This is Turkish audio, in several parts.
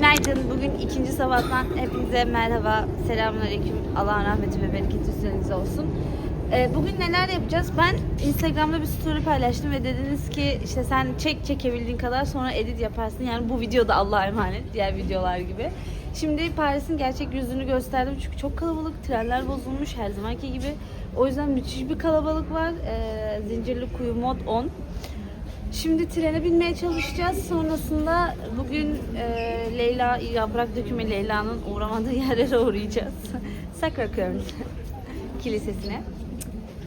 Günaydın. Bugün ikinci sabahtan hepinize merhaba. Selamünaleyküm. Allah'ın rahmeti ve bereketi üzerinize olsun. Ee, bugün neler yapacağız? Ben Instagram'da bir story paylaştım ve dediniz ki işte sen çek çekebildiğin kadar sonra edit yaparsın. Yani bu videoda Allah'a emanet diğer videolar gibi. Şimdi Paris'in gerçek yüzünü gösterdim çünkü çok kalabalık, trenler bozulmuş her zamanki gibi. O yüzden müthiş bir kalabalık var. Ee, Zincirli Kuyu Mod 10. Şimdi trene binmeye çalışacağız. Sonrasında bugün e, Leyla, Yaprak Dökümü Leyla'nın uğramadığı yerlere uğrayacağız. Sacré-Cœur Kilisesi'ne.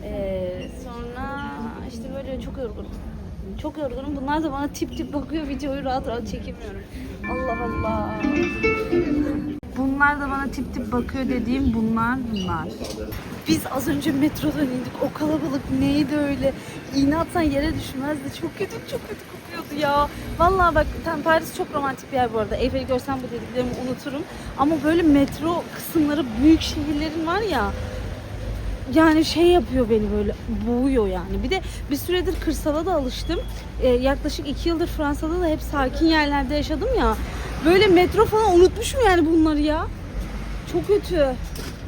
E, sonra işte böyle çok yorgunum. Çok yorgunum. Bunlar da bana tip tip bakıyor. Videoyu rahat rahat çekemiyorum. Allah Allah. Bunlar da bana tip tip bakıyor dediğim bunlar bunlar. Biz az önce metrodan indik. O kalabalık neydi öyle? İğne atsan yere düşmezdi. Çok kötü, çok kötü kokuyordu ya. Vallahi bak tam Paris çok romantik bir yer bu arada. Eyfel'i görsem bu dediklerimi unuturum. Ama böyle metro kısımları büyük şehirlerin var ya yani şey yapıyor beni böyle boğuyor yani. Bir de bir süredir kırsala da alıştım. Ee, yaklaşık iki yıldır Fransa'da da hep sakin yerlerde yaşadım ya. Böyle metro falan unutmuşum yani bunları ya. Çok kötü.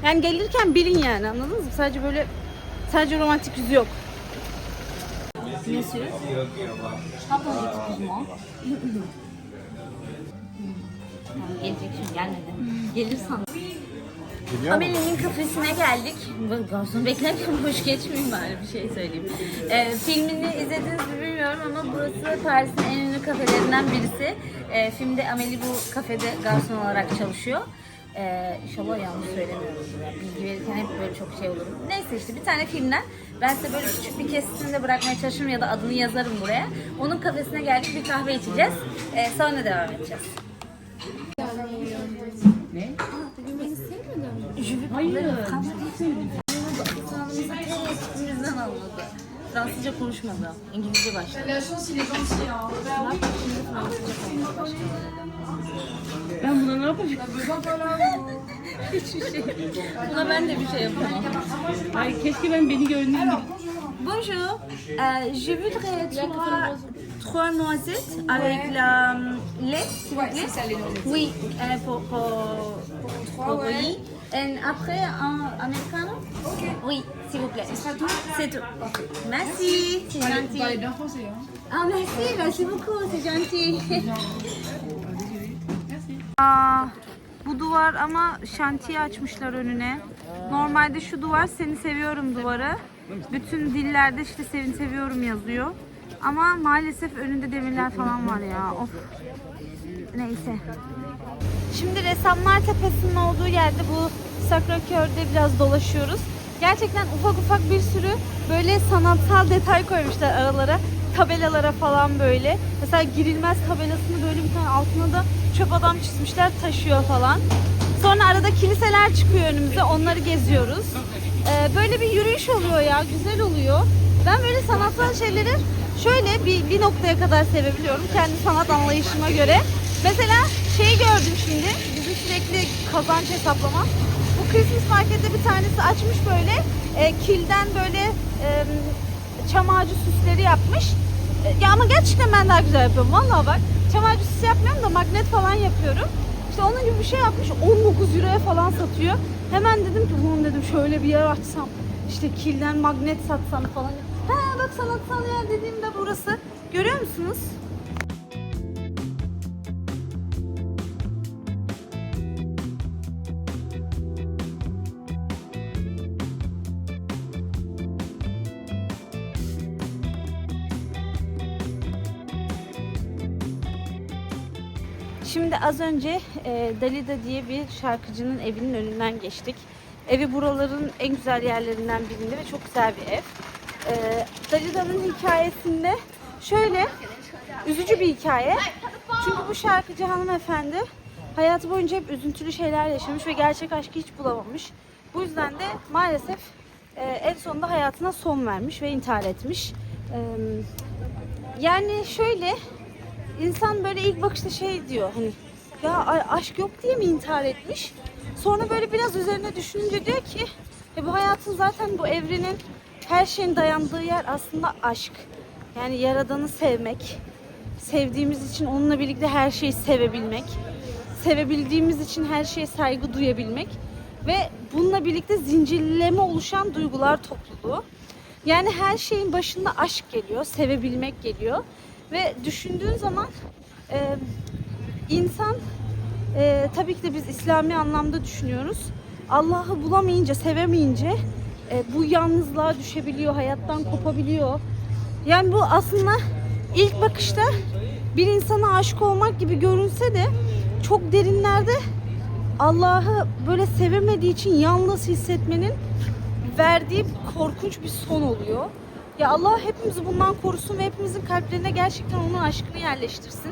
Yani gelirken bilin yani anladınız mı? Sadece böyle sadece romantik yüzü yok. Monsieur. Gelecek şimdi gelmedi. Gelir sandım. Amelie'nin kafesine geldik. Bu Garson beklerken boş geçmeyeyim bari bir şey söyleyeyim. Ee, filmini izlediniz mi bilmiyorum ama burası Paris'in en ünlü kafelerinden birisi. Ee, filmde Amelie bu kafede garson olarak çalışıyor. Ee, inşallah yanlış söylemiyorum. Bilgi verirken hep böyle çok şey olurum. Neyse işte bir tane filmden ben size böyle küçük bir kesitini de bırakmaya çalışırım ya da adını yazarım buraya. Onun kafesine geldik bir kahve içeceğiz. Ee, sonra devam edeceğiz. Hayır. Sanımızı teşkilimizden anladı. Fransızca konuşmadı. İngilizce başladı. Ben buna ne yapacağım? Hiçbir şey. Buna ben de bir şey yapamam. Ay keşke ben beni gibi. Bonjour, euh, je voudrais trois, trois noisettes avec la euh, lait, s'il vous plaît. Oui, euh, pour, pour, pour oui. Et après, un americano Oui, s'il vous plaît. C'est tout Merci, c'est gentil. Ah, merci, merci beaucoup, c'est gentil. Aa, bu duvar ama şantiye açmışlar önüne. Normalde şu duvar seni seviyorum duvarı. Bütün dillerde işte seni seviyorum yazıyor. Ama maalesef önünde demirler falan var ya. Of. Neyse. Şimdi Ressamlar Tepesi'nin olduğu yerde bu Sacré-Cœur'de biraz dolaşıyoruz. Gerçekten ufak ufak bir sürü böyle sanatsal detay koymuşlar aralara. Tabelalara falan böyle. Mesela girilmez tabelasını böyle bir tane altına da çöp adam çizmişler taşıyor falan. Sonra arada kiliseler çıkıyor önümüze. Onları geziyoruz. Ee, böyle bir yürüyüş oluyor ya. Güzel oluyor. Ben böyle sanatsal şeyleri şöyle bir, bir noktaya kadar sevebiliyorum. Kendi sanat anlayışıma göre. Mesela şey gördüm şimdi. Bizim sürekli kazanç hesaplama. Bu Christmas markette bir tanesi açmış böyle. E, kilden böyle e, çam ağacı süsleri yapmış. E, ya ama gerçekten ben daha güzel yapıyorum. Vallahi bak. Çam ağacı süsü yapmıyorum da magnet falan yapıyorum. İşte onun gibi bir şey yapmış. 19 euroya falan satıyor. Hemen dedim ki ulan dedim şöyle bir yer açsam. işte kilden magnet satsam falan. Ha bak sanatsal yer dediğimde burası. Görüyor musunuz? Şimdi az önce e, Dalida diye bir şarkıcının evinin önünden geçtik. Evi buraların en güzel yerlerinden birinde ve çok güzel bir ev. E, Dalida'nın hikayesinde şöyle üzücü bir hikaye. Çünkü bu şarkıcı hanımefendi hayatı boyunca hep üzüntülü şeyler yaşamış ve gerçek aşkı hiç bulamamış. Bu yüzden de maalesef e, en sonunda hayatına son vermiş ve intihar etmiş. E, yani şöyle insan böyle ilk bakışta şey diyor hani ya aşk yok diye mi intihar etmiş? Sonra böyle biraz üzerine düşününce diyor ki e bu hayatın zaten bu evrenin her şeyin dayandığı yer aslında aşk. Yani yaradanı sevmek, sevdiğimiz için onunla birlikte her şeyi sevebilmek, sevebildiğimiz için her şeye saygı duyabilmek ve bununla birlikte zincirleme oluşan duygular topluluğu. Yani her şeyin başında aşk geliyor, sevebilmek geliyor ve düşündüğün zaman e, insan e, tabii ki de biz İslami anlamda düşünüyoruz. Allah'ı bulamayınca, sevemeyince e, bu yalnızlığa düşebiliyor, hayattan kopabiliyor. Yani bu aslında ilk bakışta bir insana aşık olmak gibi görünse de çok derinlerde Allah'ı böyle sevemediği için yalnız hissetmenin verdiği korkunç bir son oluyor. Ya Allah hepimizi bundan korusun ve hepimizin kalplerine gerçekten onun aşkını yerleştirsin.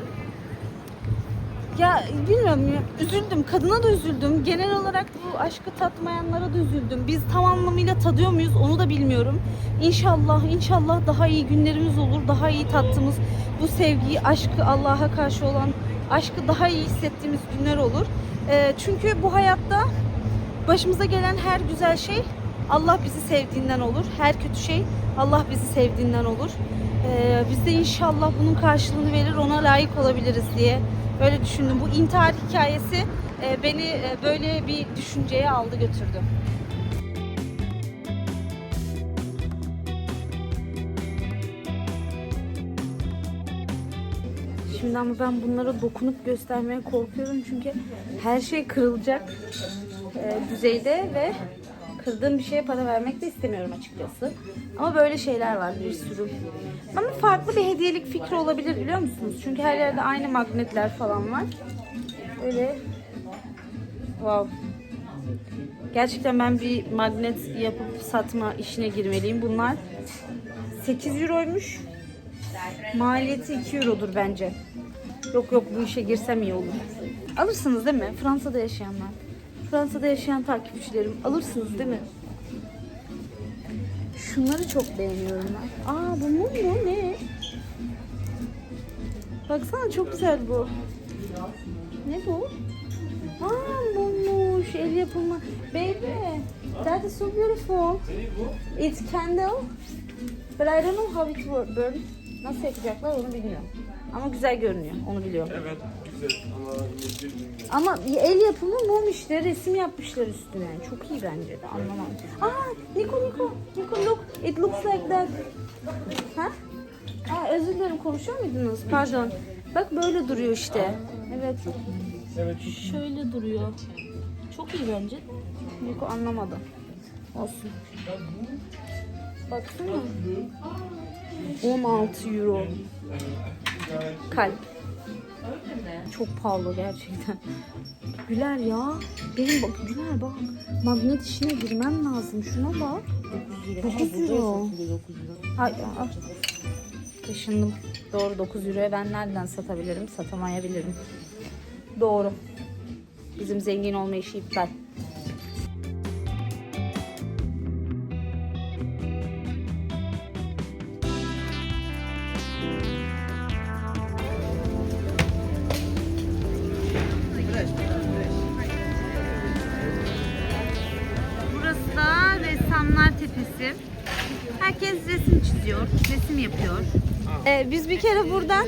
Ya bilmiyorum ya, üzüldüm. Kadına da üzüldüm. Genel olarak bu aşkı tatmayanlara da üzüldüm. Biz tam anlamıyla tadıyor muyuz onu da bilmiyorum. İnşallah, inşallah daha iyi günlerimiz olur. Daha iyi tattığımız bu sevgiyi, aşkı Allah'a karşı olan aşkı daha iyi hissettiğimiz günler olur. Ee, çünkü bu hayatta başımıza gelen her güzel şey Allah bizi sevdiğinden olur. Her kötü şey Allah bizi sevdiğinden olur. Ee, biz de inşallah bunun karşılığını verir, ona layık olabiliriz diye böyle düşündüm. Bu intihar hikayesi e, beni e, böyle bir düşünceye aldı götürdü. Şimdi ama ben bunlara dokunup göstermeye korkuyorum çünkü her şey kırılacak e, düzeyde ve kırdığım bir şeye para vermek de istemiyorum açıkçası. Ama böyle şeyler var bir sürü. Ama farklı bir hediyelik fikri olabilir biliyor musunuz? Çünkü her yerde aynı magnetler falan var. Öyle wow. Gerçekten ben bir magnet yapıp satma işine girmeliyim. Bunlar 8 euroymuş. Maliyeti 2 eurodur bence. Yok yok bu işe girsem iyi olur. Alırsınız değil mi? Fransa'da yaşayanlar. Fransa'da yaşayan takipçilerim. Alırsınız değil mi? Şunları çok beğeniyorum ben. Aa bu mum mu? Ne? Baksana çok güzel bu. Ne bu? Aa mummuş. El yapımı. Baby. That is so beautiful. It's candle. But I don't know how it burns. Nasıl yapacaklar onu bilmiyorum. Ama güzel görünüyor. Onu biliyorum. Evet, güzel ama bilmiyorum. Ama el yapımı mum işte resim yapmışlar üstüne. Çok iyi bence de anlamam. Aa Niko Niko. Niko look. It looks like that. Ha? Aa özür dilerim konuşuyor muydunuz? Pardon. Bak böyle duruyor işte. Evet. Evet, Şöyle duruyor. Çok iyi bence. Niko anlamadı. Olsun. Baksana. 16 euro. Kalp. Çok pahalı gerçekten. Güler ya. Benim bak Güler bak. Magnet işine girmem lazım. Şuna bak. 9 euro. Ay, ay. Taşındım. Doğru 9 euroya ben nereden satabilirim? Satamayabilirim. Doğru. Bizim zengin olma işi iptal. Ee, biz bir kere buradan,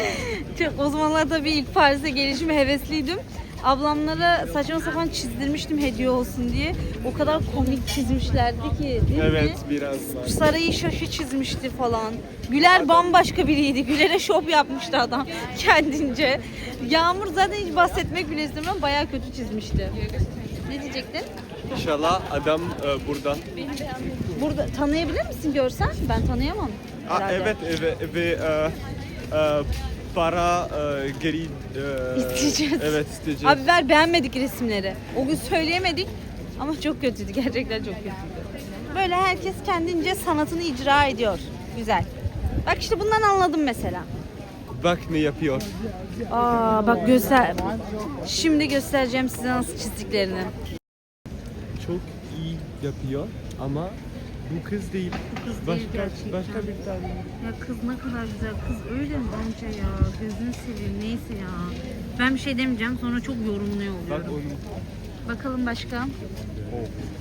çok o zamanlar tabii ilk Paris'e gelişime hevesliydim. Ablamlara saçma sapan çizdirmiştim hediye olsun diye. O kadar komik çizmişlerdi ki değil evet mi? biraz var. Sarayı şaşı çizmişti falan. Güler bambaşka biriydi. Güler'e şop yapmıştı adam kendince. Yağmur zaten hiç bahsetmek bile istemiyorum. Bayağı kötü çizmişti. Ne diyecektin? İnşallah adam e, buradan. Burada tanıyabilir misin görsen? Ben tanıyamam. Aa, herhalde. evet evet ve e, e, para e, geri e, İsteyeceğiz. Evet isteyeceğiz. Abi ver beğenmedik resimleri. O gün söyleyemedik ama çok kötüydü. Gerçekten çok kötüydü. Böyle herkes kendince sanatını icra ediyor. Güzel. Bak işte bundan anladım mesela. Bak ne yapıyor. Aa bak göster. Şimdi göstereceğim size nasıl çizdiklerini. Çok iyi yapıyor ama bu kız değil. kız değil başka gerçekten. başka bir tane. Ya kız ne kadar güzel. Kız öyle mi bence ya? Gözünü seveyim neyse ya. Ben bir şey demeyeceğim sonra çok yorumluyor Bak oluyorum. onu. Bakalım başka.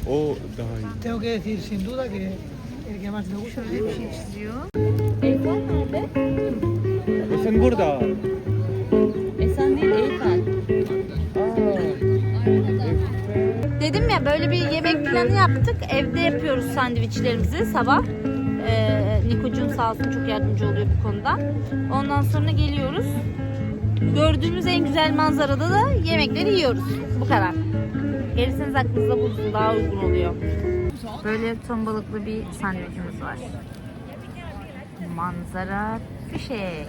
O, o daha iyi. Tengo que decir sin duda que el que más me gusta Şöyle bir şey çiziyor. Eyfel nerede? O sen burada. Esen değil Eyfel. Planı yaptık. Evde yapıyoruz sandviçlerimizi sabah. Ee, Nikocuğum sağ olsun çok yardımcı oluyor bu konuda. Ondan sonra geliyoruz. Gördüğümüz en güzel manzarada da yemekleri yiyoruz. Bu kadar. Gelirseniz aklınızda bulunsun daha uygun oluyor. Böyle ton balıklı bir sandviçimiz var. Manzara fişek.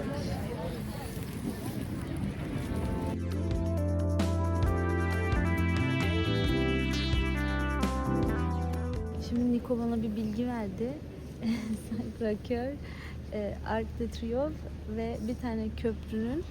Şimdi Niko bana bir bilgi verdi. Sacré-Cœur, e, Arc de Triomphe ve bir tane köprünün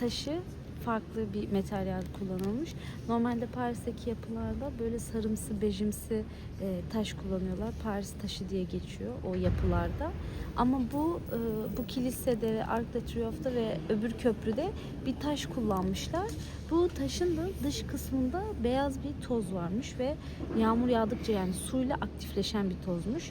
taşı farklı bir materyal kullanılmış. Normalde Paris'teki yapılarda böyle sarımsı, bejimsi e, taş kullanıyorlar. Paris taşı diye geçiyor o yapılarda. Ama bu e, bu kilisede Arc de Triomphe'da ve öbür köprüde bir taş kullanmışlar. Bu taşın da dış kısmında beyaz bir toz varmış ve yağmur yağdıkça yani suyla aktifleşen bir tozmuş.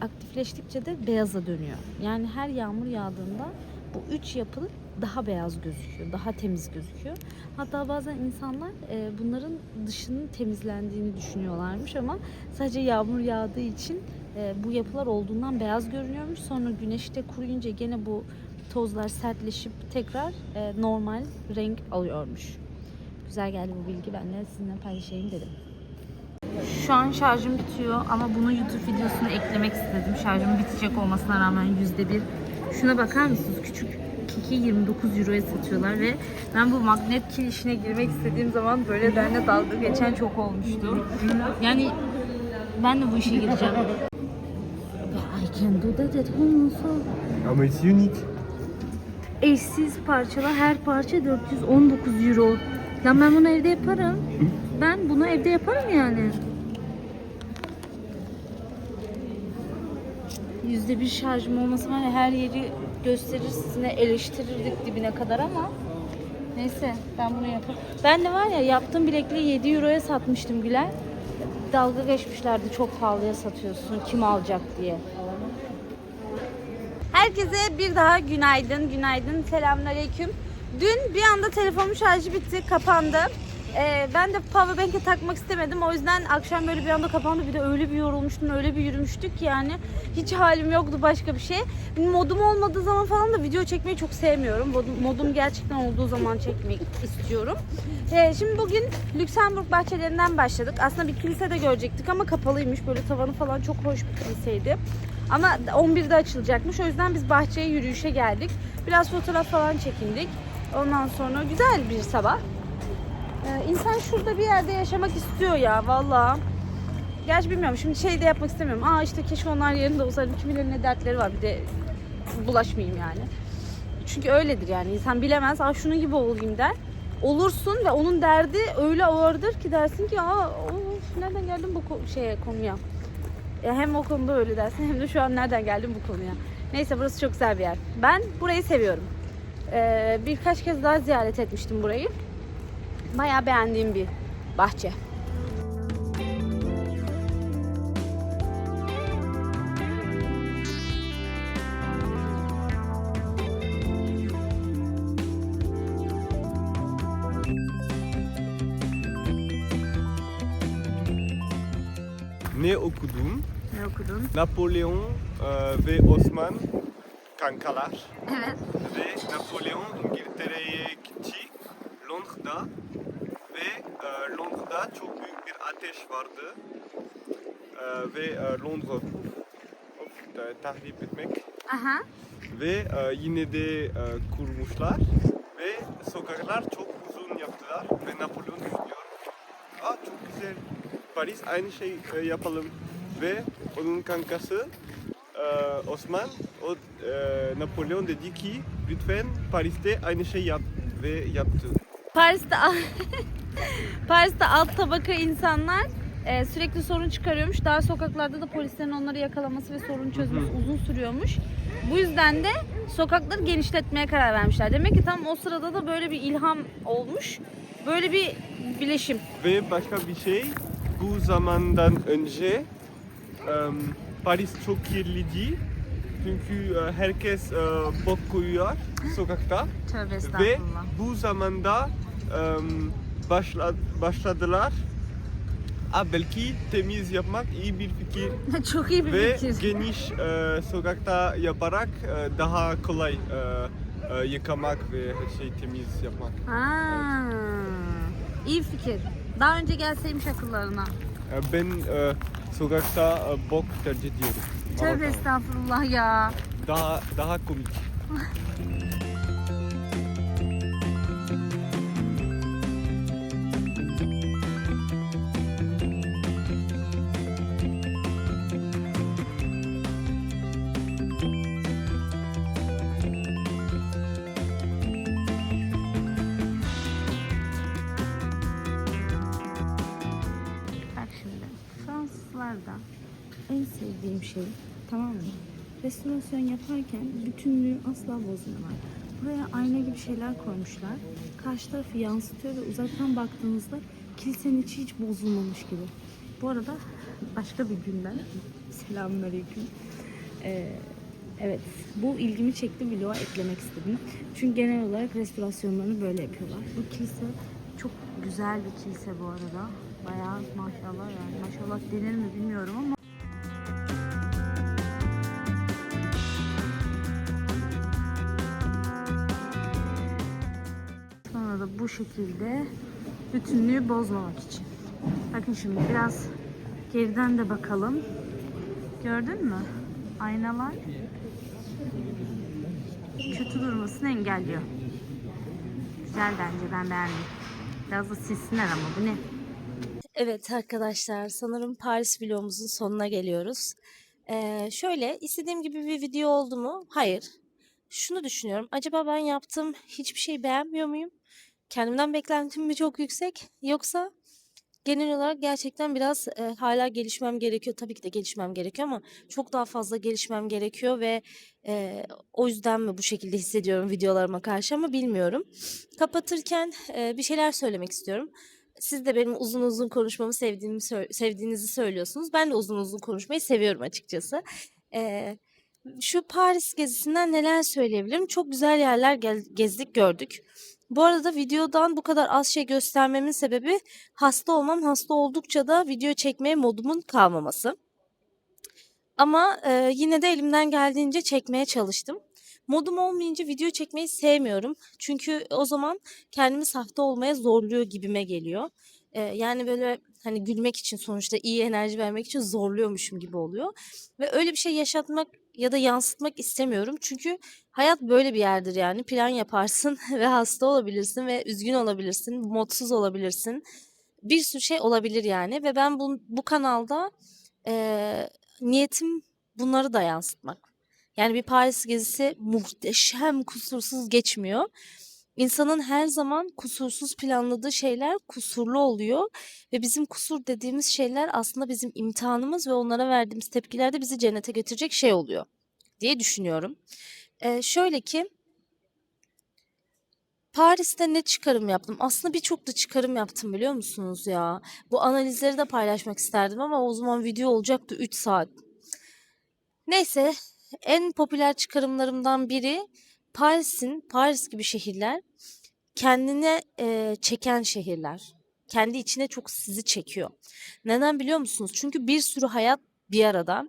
Aktifleştikçe de beyaza dönüyor. Yani her yağmur yağdığında bu üç yapı daha beyaz gözüküyor, daha temiz gözüküyor. Hatta bazen insanlar e, bunların dışının temizlendiğini düşünüyorlarmış ama sadece yağmur yağdığı için e, bu yapılar olduğundan beyaz görünüyormuş. Sonra güneşte kuruyunca gene bu tozlar sertleşip tekrar e, normal renk alıyormuş. Güzel geldi bu bilgi. Ben de sizinle paylaşayım dedim. Şu an şarjım bitiyor ama bunu YouTube videosuna eklemek istedim. Şarjım bitecek olmasına rağmen yüzde bir. Şuna bakar mısınız? Küçük 29 euroya satıyorlar ve ben bu magnet kil işine girmek istediğim zaman böyle benimle dalga geçen çok olmuştu. Yani ben de bu işe gireceğim. I can do that at home also. Ama it's unique. Eşsiz parçalar her parça 419 euro. Ya ben bunu evde yaparım. Ben bunu evde yaparım yani. Yüzde bir şarjım olması var ya her yeri gösterir sizinle eleştirirdik dibine kadar ama neyse ben bunu yaparım. Ben de var ya yaptığım bilekliği 7 euroya satmıştım Güler. Dalga geçmişlerdi çok pahalıya satıyorsun kim alacak diye. Herkese bir daha günaydın, günaydın, selamünaleyküm. Dün bir anda telefonun şarjı bitti, kapandı. Ee, ben de powerbank'e takmak istemedim. O yüzden akşam böyle bir anda kapandı. Bir de öyle bir yorulmuştum, öyle bir yürümüştük yani. Hiç halim yoktu başka bir şey. Modum olmadığı zaman falan da video çekmeyi çok sevmiyorum. Modum, modum gerçekten olduğu zaman çekmek istiyorum. Ee, şimdi bugün Lüksemburg bahçelerinden başladık. Aslında bir kilise de görecektik ama kapalıymış. Böyle tavanı falan çok hoş bir kiliseydi. Ama 11'de açılacakmış. O yüzden biz bahçeye yürüyüşe geldik. Biraz fotoğraf falan çekindik. Ondan sonra güzel bir sabah. Ee, insan şurada bir yerde yaşamak istiyor ya valla. Gerçi bilmiyorum şimdi şey de yapmak istemiyorum. Aa işte keşke onlar yerinde olsaydım. Kimilerin ne dertleri var bir de bulaşmayayım yani. Çünkü öyledir yani insan bilemez. Aa şunun gibi olayım der. Olursun ve onun derdi öyle ağırdır ki dersin ki aa of, nereden geldim bu şeye konuya. Ya hem o konuda öyle dersin hem de şu an nereden geldim bu konuya. Neyse burası çok güzel bir yer. Ben burayı seviyorum. Ee, birkaç kez daha ziyaret etmiştim burayı. Bayağı beğendiğim bir bahçe. Ne okudum? Ne okudun? Napolyon e, ve Osman kankalar. Evet. Ve Napolyon İngiltere'ye gitti. Londra'da. Ve Londra'da çok büyük bir ateş vardı. E, ve e, Londra of, e, tahrip etmek. Aha. Ve e, yine de e, kurmuşlar. Ve sokaklar çok uzun yaptılar. Ve Napolyon düşünüyor. Aa çok güzel. Paris aynı şey e, yapalım. Ve onun kankası e, Osman, o e, Napolyon dedi ki lütfen Paris'te aynı şey yap ve yaptı. Paris'te Paris'te alt tabaka insanlar e, sürekli sorun çıkarıyormuş. Dar sokaklarda da polislerin onları yakalaması ve sorun çözmesi uzun sürüyormuş. Bu yüzden de sokakları genişletmeye karar vermişler. Demek ki tam o sırada da böyle bir ilham olmuş. Böyle bir bileşim. Ve başka bir şey bu zamandan önce e, Paris çok kirliydi. Çünkü herkes e, bok koyuyor sokakta. Tövbe Ve bu zamanda başla, başladılar Aa, belki temiz yapmak iyi bir fikir Çok iyi bir ve fikir. geniş e, sokakta yaparak e, daha kolay e, e, yıkamak ve her şeyi temiz yapmak. Ha, iyi fikir. Daha önce gelseymiş akıllarına. E, ben e, sokakta e, bok tercih ediyorum. Tövbe estağfurullah ya. Daha daha komik. şey tamam mı? Restorasyon yaparken bütünlüğü asla bozmuyorlar. Buraya ayna gibi şeyler koymuşlar. Karşı tarafı yansıtıyor ve uzaktan baktığınızda kilisenin içi hiç bozulmamış gibi. Bu arada başka bir günden selamünaleyküm. Ee, evet bu ilgimi çekti vloga eklemek istedim. Çünkü genel olarak restorasyonlarını böyle yapıyorlar. Bu kilise çok güzel bir kilise bu arada. Bayağı maşallah yani maşallah denir mi bilmiyorum ama şekilde bütünlüğü bozmamak için. Bakın şimdi biraz geriden de bakalım. Gördün mü? Aynalar kötü durmasını engelliyor. Güzel bence ben beğendim. Biraz da silsinler ama bu ne? Evet arkadaşlar sanırım Paris vlogumuzun sonuna geliyoruz. Ee, şöyle istediğim gibi bir video oldu mu? Hayır. Şunu düşünüyorum. Acaba ben yaptığım hiçbir şey beğenmiyor muyum? Kendimden beklentim mi çok yüksek? Yoksa genel olarak gerçekten biraz e, hala gelişmem gerekiyor. Tabii ki de gelişmem gerekiyor ama çok daha fazla gelişmem gerekiyor ve e, o yüzden mi bu şekilde hissediyorum videolarıma karşı ama bilmiyorum. Kapatırken e, bir şeyler söylemek istiyorum. Siz de benim uzun uzun konuşmamı sevdiğimi sevdiğinizi söylüyorsunuz. Ben de uzun uzun konuşmayı seviyorum açıkçası. Ee, şu Paris gezisinden neler söyleyebilirim? Çok güzel yerler gezdik, gördük. Bu arada videodan bu kadar az şey göstermemin sebebi hasta olmam. Hasta oldukça da video çekmeye modumun kalmaması. Ama e, yine de elimden geldiğince çekmeye çalıştım. Modum olmayınca video çekmeyi sevmiyorum. Çünkü o zaman kendimi sahte olmaya zorluyor gibime geliyor. Ee, yani böyle hani gülmek için sonuçta iyi enerji vermek için zorluyormuşum gibi oluyor. Ve öyle bir şey yaşatmak ya da yansıtmak istemiyorum. Çünkü hayat böyle bir yerdir yani. Plan yaparsın ve hasta olabilirsin ve üzgün olabilirsin, mutsuz olabilirsin. Bir sürü şey olabilir yani ve ben bu, bu kanalda eee, niyetim bunları da yansıtmak. Yani bir Paris gezisi muhteşem, kusursuz geçmiyor. İnsanın her zaman kusursuz planladığı şeyler kusurlu oluyor ve bizim kusur dediğimiz şeyler aslında bizim imtihanımız ve onlara verdiğimiz tepkiler de bizi cennete götürecek şey oluyor diye düşünüyorum. Ee, şöyle ki Paris'te ne çıkarım yaptım? Aslında birçok da çıkarım yaptım biliyor musunuz ya? Bu analizleri de paylaşmak isterdim ama o zaman video olacaktı 3 saat. Neyse en popüler çıkarımlarımdan biri Paris'in, Paris gibi şehirler kendine eee, çeken şehirler. Kendi içine çok sizi çekiyor. Neden biliyor musunuz? Çünkü bir sürü hayat bir arada.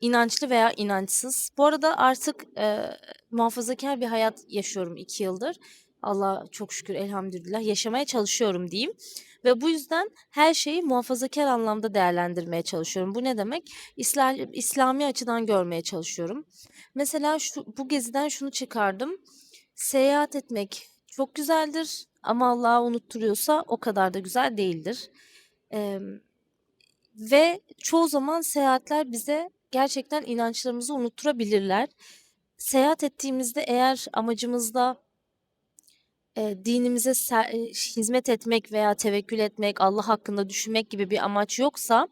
İnançlı veya inançsız. Bu arada artık eee, muhafazakar bir hayat yaşıyorum iki yıldır. Allah çok şükür elhamdülillah yaşamaya çalışıyorum diyeyim. Ve bu yüzden her şeyi muhafazakar anlamda değerlendirmeye çalışıyorum. Bu ne demek? İsla, İslami açıdan görmeye çalışıyorum. Mesela şu, bu geziden şunu çıkardım. Seyahat etmek çok güzeldir ama Allah'ı unutturuyorsa o kadar da güzel değildir. Eee, ve çoğu zaman seyahatler bize gerçekten inançlarımızı unutturabilirler. Seyahat ettiğimizde eğer amacımızda e, dinimize e, hizmet etmek veya tevekkül etmek, Allah hakkında düşünmek gibi bir amaç yoksa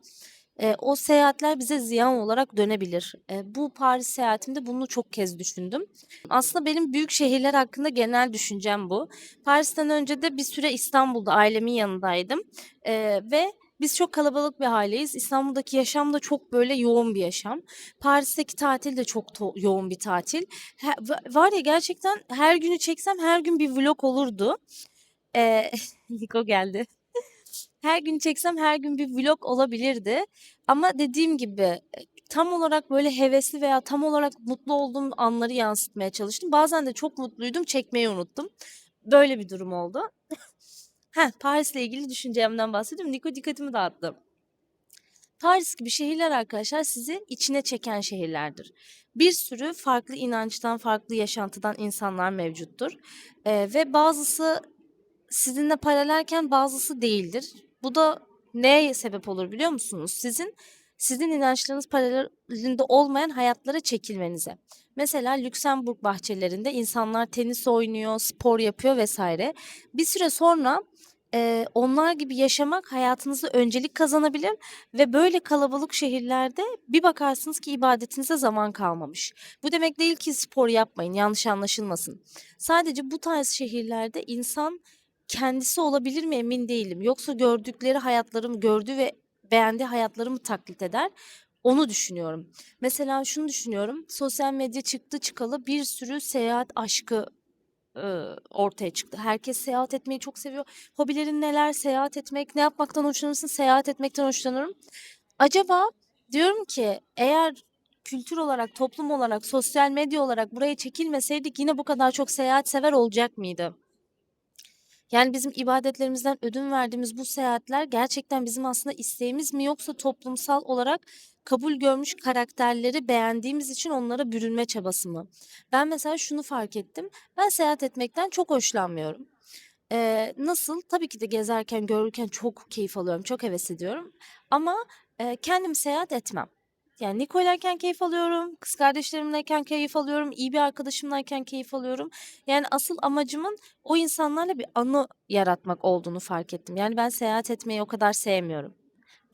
e, o seyahatler bize ziyan olarak dönebilir. E, bu Paris seyahatimde bunu çok kez düşündüm. Aslında benim büyük şehirler hakkında genel düşüncem bu. Paris'ten önce de bir süre İstanbul'da ailemin yanındaydım E, ve biz çok kalabalık bir aileyiz. İstanbul'daki yaşam da çok böyle yoğun bir yaşam. Paris'teki tatil de çok yoğun bir tatil. He- va- var ya gerçekten her günü çeksem her gün bir vlog olurdu. Ee, Niko geldi. her gün çeksem her gün bir vlog olabilirdi. Ama dediğim gibi e, tam olarak böyle hevesli veya tam olarak mutlu olduğum anları yansıtmaya çalıştım. Bazen de çok mutluydum, çekmeyi unuttum. Böyle bir durum oldu. Heh, Paris'le ilgili düşüncemden bahsediyorum. Niko dikkatimi dağıttı. Paris gibi şehirler arkadaşlar sizi içine çeken şehirlerdir. Bir sürü farklı inançtan, farklı yaşantıdan insanlar mevcuttur. Ee, ve bazısı sizinle paralelken bazısı değildir. Bu da neye sebep olur biliyor musunuz? Sizin sizin inançlarınız paralelinde olmayan hayatlara çekilmenize. Mesela Lüksemburg bahçelerinde insanlar tenis oynuyor, spor yapıyor vesaire. Bir süre sonra e, onlar gibi yaşamak hayatınızda öncelik kazanabilir ve böyle kalabalık şehirlerde bir bakarsınız ki ibadetinize zaman kalmamış. Bu demek değil ki spor yapmayın, yanlış anlaşılmasın. Sadece bu tarz şehirlerde insan kendisi olabilir mi emin değilim. Yoksa gördükleri hayatlarımı, gördüğü ve beğendiği hayatlarımı taklit eder. Onu düşünüyorum. Mesela şunu düşünüyorum. Sosyal medya çıktı çıkalı bir sürü seyahat aşkı ortaya çıktı. Herkes seyahat etmeyi çok seviyor. Hobilerin neler? Seyahat etmek. Ne yapmaktan hoşlanırsın? Seyahat etmekten hoşlanırım. Acaba diyorum ki eğer kültür olarak, toplum olarak, sosyal medya olarak buraya çekilmeseydik yine bu kadar çok seyahat sever olacak mıydı? Yani bizim ibadetlerimizden ödün verdiğimiz bu seyahatler gerçekten bizim aslında isteğimiz mi yoksa toplumsal olarak kabul görmüş karakterleri beğendiğimiz için onlara bürünme çabası mı? Ben mesela şunu fark ettim. Ben seyahat etmekten çok hoşlanmıyorum. Ee, nasıl? Tabii ki de gezerken, görürken çok keyif alıyorum, çok heves ediyorum. Ama e, kendim seyahat etmem. Yani Niko'ylayken keyif alıyorum, kız kardeşlerimleyken keyif alıyorum, iyi bir arkadaşımlayken keyif alıyorum. Yani asıl amacımın o insanlarla bir anı yaratmak olduğunu fark ettim. Yani ben seyahat etmeyi o kadar sevmiyorum.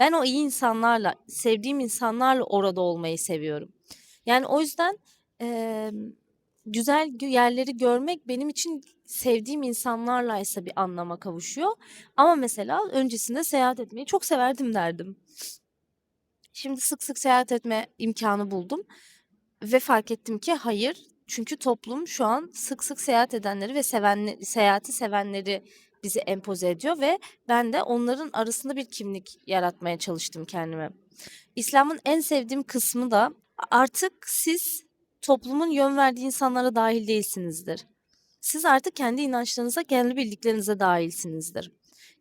Ben o iyi insanlarla, sevdiğim insanlarla orada olmayı seviyorum. Yani o yüzden eee, güzel yerleri görmek benim için sevdiğim insanlarlaysa bir anlama kavuşuyor. Ama mesela öncesinde seyahat etmeyi çok severdim derdim. Şimdi sık sık seyahat etme imkanı buldum ve fark ettim ki hayır. Çünkü toplum şu an sık sık seyahat edenleri ve seven, seyahati sevenleri bizi empoze ediyor ve ben de onların arasında bir kimlik yaratmaya çalıştım kendime. İslam'ın en sevdiğim kısmı da artık siz toplumun yön verdiği insanlara dahil değilsinizdir. Siz artık kendi inançlarınıza, kendi bildiklerinize dahilsinizdir.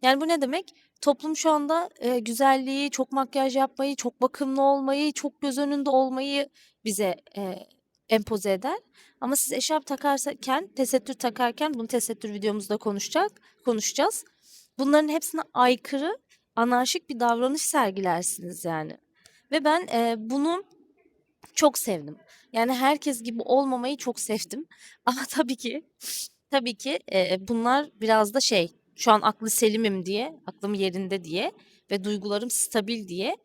Yani bu ne demek? Toplum şu anda e, güzelliği, çok makyaj yapmayı, çok bakımlı olmayı, çok göz önünde olmayı bize e, empoze eder. Ama siz eşarp takarken, tesettür takarken, bunu tesettür videomuzda konuşacak, konuşacağız. Bunların hepsine aykırı, anarşik bir davranış sergilersiniz yani. Ve ben e, bunu çok sevdim. Yani herkes gibi olmamayı çok sevdim. Ama tabii ki, tabii ki e, bunlar biraz da şey, şu an aklı selimim diye, aklım yerinde diye ve duygularım stabil diye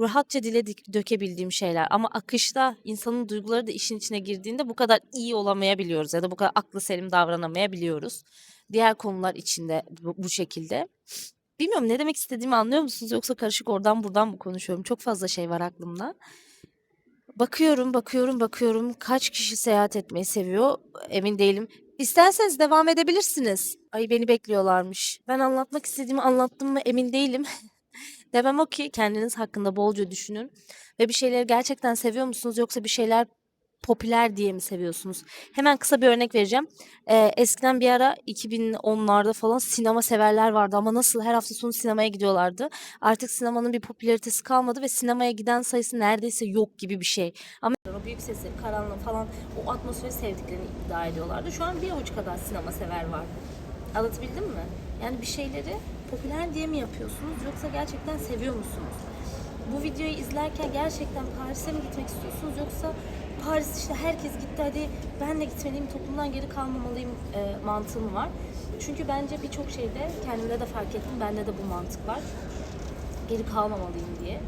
rahatça dile dökebildiğim şeyler. Ama akışta insanın duyguları da işin içine girdiğinde bu kadar iyi olamayabiliyoruz ya da bu kadar aklı selim davranamayabiliyoruz. Diğer konular içinde bu, bu şekilde. Bilmiyorum ne demek istediğimi anlıyor musunuz yoksa karışık oradan buradan mı konuşuyorum? Çok fazla şey var aklımda. Bakıyorum, bakıyorum, bakıyorum. Kaç kişi seyahat etmeyi seviyor? Emin değilim. İsterseniz devam edebilirsiniz. Ay beni bekliyorlarmış. Ben anlatmak istediğimi anlattım mı emin değilim. Demem o ki kendiniz hakkında bolca düşünün. Ve bir şeyleri gerçekten seviyor musunuz yoksa bir şeyler popüler diye mi seviyorsunuz? Hemen kısa bir örnek vereceğim. Ee, eskiden bir ara 2010'larda falan sinema severler vardı ama nasıl her hafta sonu sinemaya gidiyorlardı. Artık sinemanın bir popülaritesi kalmadı ve sinemaya giden sayısı neredeyse yok gibi bir şey. Ama o büyük sesleri, karanlığı falan o atmosferi sevdiklerini iddia ediyorlardı. Şu an bir avuç kadar sinema sever var. Anlatabildim mi? Yani bir şeyleri popüler diye mi yapıyorsunuz yoksa gerçekten seviyor musunuz? Bu videoyu izlerken gerçekten Paris'e mi gitmek istiyorsunuz yoksa Paris işte herkes gitti hadi ben de gitmeliyim toplumdan geri kalmamalıyım e, mantığı mı var? Çünkü bence birçok şeyde kendimde de fark ettim bende de bu mantık var. Geri kalmamalıyım diye.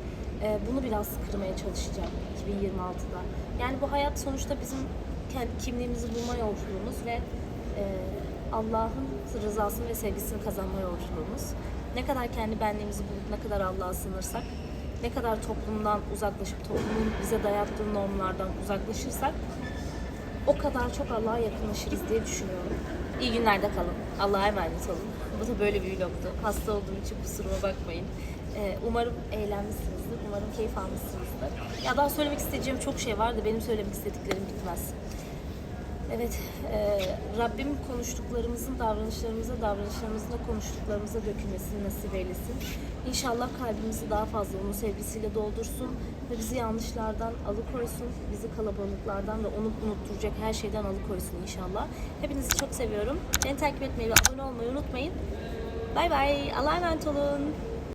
E, bunu biraz kırmaya çalışacağım 2026'da. Yani bu hayat sonuçta bizim kimliğimizi bulma yolculuğumuz ve e, Allah'ın rızasını ve sevgisini kazanma yolculuğumuz. Ne kadar kendi benliğimizi bulup ne kadar Allah'a sınırsak, ne kadar toplumdan uzaklaşıp toplumun bize dayattığı normlardan uzaklaşırsak o kadar çok Allah'a yakınlaşırız diye düşünüyorum. İyi günlerde kalın. Allah'a emanet olun. Bu da böyle bir vlogdu. Hasta olduğum için kusuruma bakmayın. Ee, umarım eğlenmişsinizdir. Umarım keyif almışsınızdır. Ya daha söylemek isteyeceğim çok şey vardı. Benim söylemek istediklerim bitmez. Evet, e, Rabbim konuştuklarımızın davranışlarımıza, davranışlarımızın da konuştuklarımıza dökülmesini nasip eylesin. İnşallah kalbimizi daha fazla onun sevgisiyle doldursun ve bizi yanlışlardan alıkoysun, bizi kalabalıklardan ve onu unutturacak her şeyden alıkoysun inşallah. Hepinizi çok seviyorum. Beni takip etmeyi ve abone olmayı unutmayın. Bay bay, Allah'a emanet olun.